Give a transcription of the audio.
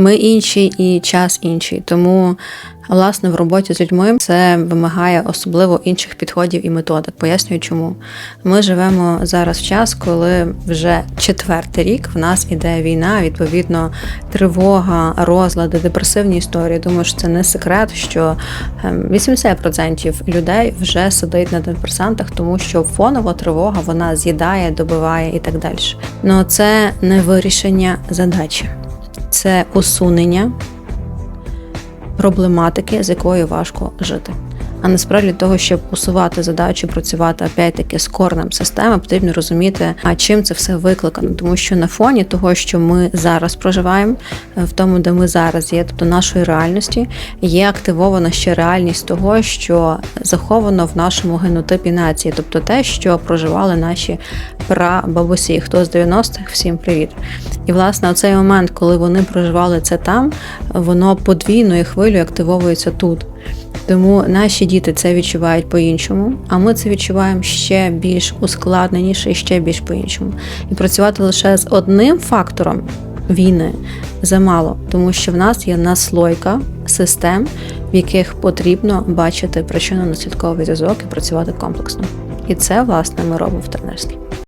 Ми інші і час інший. Тому, власне, в роботі з людьми це вимагає особливо інших підходів і методик. Пояснюю, чому ми живемо зараз в час, коли вже четвертий рік в нас іде війна, відповідно, тривога, розлади, депресивні історії. Думаю, що це не секрет, що ем, 80% людей вже сидить на депресантах, тому що фонова тривога вона з'їдає, добиває і так далі. Ну це не вирішення задачі, це усунення проблематики, з якою важко жити. А насправді того, щоб усувати задачу, працювати опять-таки з корнем системи, потрібно розуміти, а чим це все викликано. Тому що на фоні того, що ми зараз проживаємо, е, в тому, де ми зараз є, тобто нашої реальності, є активована ще реальність того, що заховано в нашому генотипі нації, тобто те, що проживали наші прабабусі. Хто з 90-х, всім привіт. І власне, оцей момент, коли вони проживали це там, воно подвійною хвилею активовується тут. Тому наші діти це відчувають по-іншому, а ми це відчуваємо ще більш ускладненіше і ще більш по-іншому. І працювати лише з одним фактором війни замало, тому що в нас є наслойка систем, в яких потрібно бачити причинно-наслідковий зв'язок і працювати комплексно. І це, власне, ми робимо в тренерській.